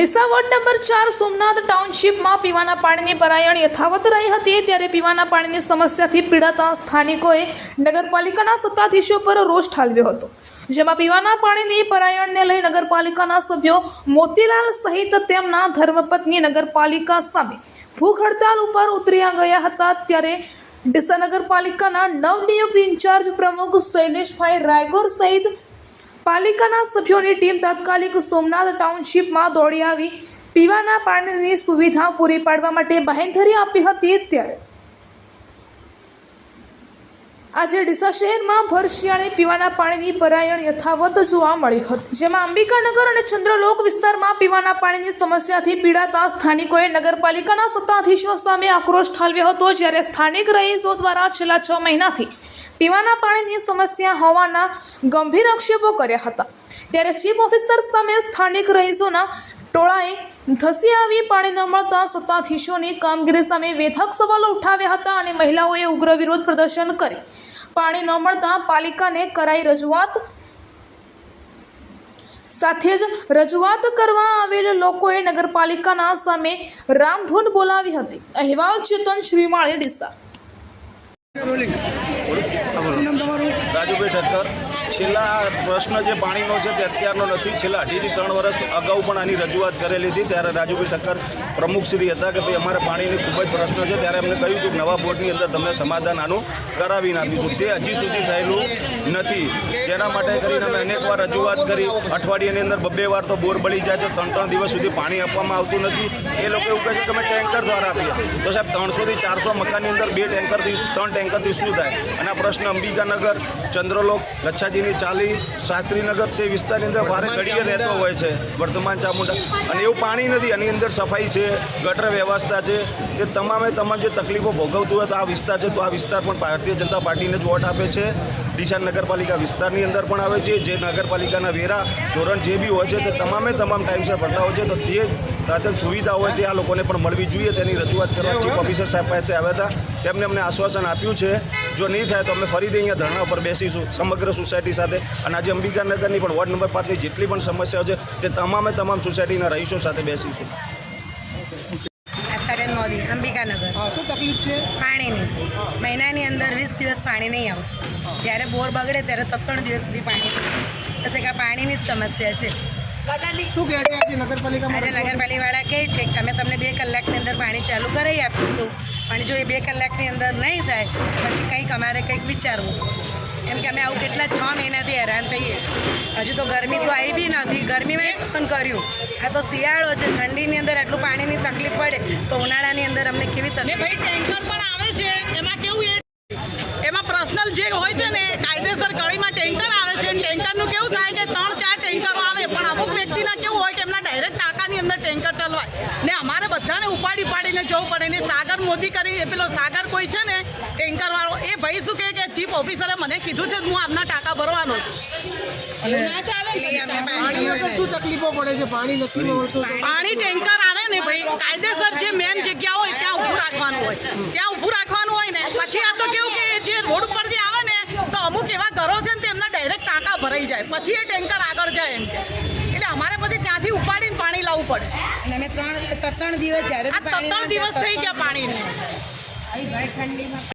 Deesa ward number ચાર સોમનાથ ટાઉનશીપમાં પીવાના પાણીની પરાયણ યથાવત રહી હતી ત્યારે પીવાના પાણીની સમસ્યાથી પીડાતા સ્થાનિકોએ નગરપાલિકાના સત્તાધીશો પર રોષ ઠાલવ્યો હતો, જેમાં પીવાના પાણીની પરાયણને લઈ નગરપાલિકાના સભ્યો મોતીલાલ સહિત તેમના ધર્મપત્ની નગરપાલિકા સામે ભૂખ હડતાલ ઉપર ઉતર્યા ગયા હતા ત્યારે ડીસા નગરપાલિકાના નવનિયુક્ત ઇન્ચાર્જ પ્રમુખ શૈલેષભાઈ રાયગોર સહિત પાલિકાના સભ્યોની ટીમ તાત્કાલિક સોમનાથ ટાઉનશીપમાં દોડી આવી. પીવાના પાણીની સુવિધા પૂરી પાડવા માટે બાહેંધરી આપી હતી ત્યારે. આજે ડીસા શહેરમાં ભર શિયાળે પીવાના પાણીની પરાયણ યથાવત જોવા મળી હતી. જેમાં અંબિકાનગર અને ચંદ્રલોક વિસ્તારમાં પીવાના પાણીની સમસ્યાથી પીડાતા સ્થાનિકોએ નગરપાલિકાના સત્તાધીશો સામે આક્રોશ ઠાલવ્યો હતો. જ્યારે સ્થાનિક રહીશો દ્વારા છેલ્લા છ મહિનાથી પીવાના પાણીની સમસ્યા હોવાના ગંભીર આક્ષેપો કર્યા હતા. ત્યારે ચીફ ઓફિસર સામે સ્થાનિક રહીશોના ટોળાએ ધસી આવી પાણી ન મળતા સત્તાધીશોની કામગીરી સામે વેધક સવાલો ઉઠાવ્યા હતા અને મહિલાઓએ ઉગ્ર વિરોધ પ્રદર્શન કરી પાણી ન મળતા પાલિકાને કરાઈ રજૂઆત સાથે જ રજૂઆત કરવા આવેલ લોકોએ નગરપાલિકાના સામે રામધૂન બોલાવી હતી. અહેવાલ ચેતન શ્રીમાળી ડીસા. શું નામ તમારું? રાજુભાઈ ઠક્કર. છેલ્લા પ્રશ્ન જે પાણીનો છે તે અત્યારનો નથી. છેલ્લા અઢીથી ત્રણ વર્ષ અગાઉ પણ આની રજૂઆત કરેલી હતી. ત્યારે રાજુભાઈ ઠક્કર પ્રમુખશ્રી હતા કે ભાઈ, અમારે પાણીની ખૂબ જ પ્રશ્ન છે. ત્યારે અમને કહ્યું હતું નવા બોર્ડની અંદર તમને સમાધાન આનું કરાવી નાખીશું તે હજી સુધી થયેલું નથી. જેના માટે કરીને અમે અનેક વાર રજૂઆત કરી. અઠવાડિયાની અંદર બબ્બે વાર તો બોર બળી જાય છે. ત્રણ ત્રણ દિવસ સુધી પાણી આપવામાં આવતું નથી. એ લોકો એવું કહે છે કે અમે ટેન્કર દ્વારા આપીએ. તો સાહેબ, ત્રણસોથી ચારસો મકાનની અંદર બે ટેન્કરથી ત્રણ ટેન્કરથી શું થાય? અને પ્રશ્ન અંબિકાનગર, ચંદ્રલોક, લચ્છાજીની ચાલી શાસ્ત્રીનગર તે વિસ્તારની અંદર ભારે ઘડીએ રહેતો હોય છે વર્તમાન ચામુંડા. અને એવું પાણી નથી એની અંદર સફાઈ છે ગટર વ્યવસ્થા છે. તે તમામે તમામ જે તકલીફો ભોગવતું હોય તો આ વિસ્તાર છે. તો આ વિસ્તાર પણ ભારતીય જનતા પાર્ટીને જ વોટ આપે છે. ડીસા નગરપાલિકા વિસ્તારની અંદર પણ આવે છે. જે નગરપાલિકાના વેરા ધોરણ જે બી હોય છે તે તમામે તમામ ટાઈમસર ભરતા હોય છે. તો તે પ્રાથમિક સુવિધા હોય તે આ લોકોને પણ મળવી જોઈએ. તેની રજૂઆત કરવા ચીફ ઓફિસર સાહેબ પાસે આવ્યા હતા. તેમને અમને આશ્વાસન આપ્યું છે જો નહીં થાય તો અમે ફરીથી અહીંયા ધરણા ઉપર બેસીશું. સમગ્ર સોસાયટી સાથે અને આજે અંબિકાનગરની પણ વોર્ડ નંબર પાંચની જેટલી પણ સમસ્યાઓ છે તે તમામે તમામ સોસાયટીના રહીશો સાથે બેસીશું. મોદી અંબિકાનગર. શું તકલીફ છે? પાણીની. મહિનાની અંદર વીસ દિવસ પાણી નહીં આવે. જ્યારે બોર બગડે ત્યારે તો ત્રણ દિવસ સુધી પાણી એટલે કે પાણીની જ સમસ્યા છે. શું કહે છે આજે નગરપાલિકામાં? આજે નગરપાલિકાવાળા કહે છે કે અમે તમને બે કલાકની અંદર પાણી ચાલુ કરાવી આપીશું. પણ જો એ બે કલાકની અંદર નહીં થાય પછી કંઈક અમારે કંઈક વિચારવું કેમ કે અમે આવું કેટલા છ મહિનાથી હેરાન થઈએ. હજુ તો ગરમી તો આવી બી નથી. ગરમીમાં પણ કર્યું. આ તો શિયાળો છે. ઠંડીની અંદર આટલું પાણીની તકલીફ પડે તો ઉનાળાની અંદર અમને કેવી તકલીફ? ભાઈ ટેન્કર પણ આવે છે. એમાં કેવું એમાં પર્સનલ જે હોય છે ને કાયદેસર કળીમાં ટેન્કર આવે છે અને ટેન્કરનું કેવું થાય કે ત્રણ ચાર ટેન્કરો આવે પણ અમુક વ્યક્તિના કેવું હોય કે એમના ડાયરેક્ટ ટાંકાની અંદર ટેન્કર ચલવાય ને અમારે બધાને ઉપાડી પાડીને જવું પડે. ને સાગર મોદી કરી પેલો સાગર કોઈ છે ને ટેન્કર વાળો એ ભાઈ શું કહે કે ચીફ ઓફિસરે મને કીધું છે હું આમના ટાંકા ભરવાનો છું. પાણી શું તકલીફો પડે છે? પાણી નથી મળતું. તો પાણી ટેન્કર આવે ને ભાઈ કાયદેસર જે મેન જગ્યા હોય ત્યાં ઊભું રાખવાનું હોય. ત્યાં ઊભું રાખવાનું હોય ને પછી આ તો કેવું કે જે રોડ ઉપર જે આવે ને તો અમુક એવા ઘરો છે ને તેમના ડાયરેક્ટ ટાંકા ભરાઈ જાય. પછી એ ટેન્કર આગળ જાય એમ કે. એટલે અમારે પછી ત્યાંથી ઉપાડીને પાણી લાવવું પડે. અને અમે ત્રણ ત્રણ દિવસ જ્યારે ત્રણ દિવસ થઈ ગયા પાણીને. ઠંડીમાં.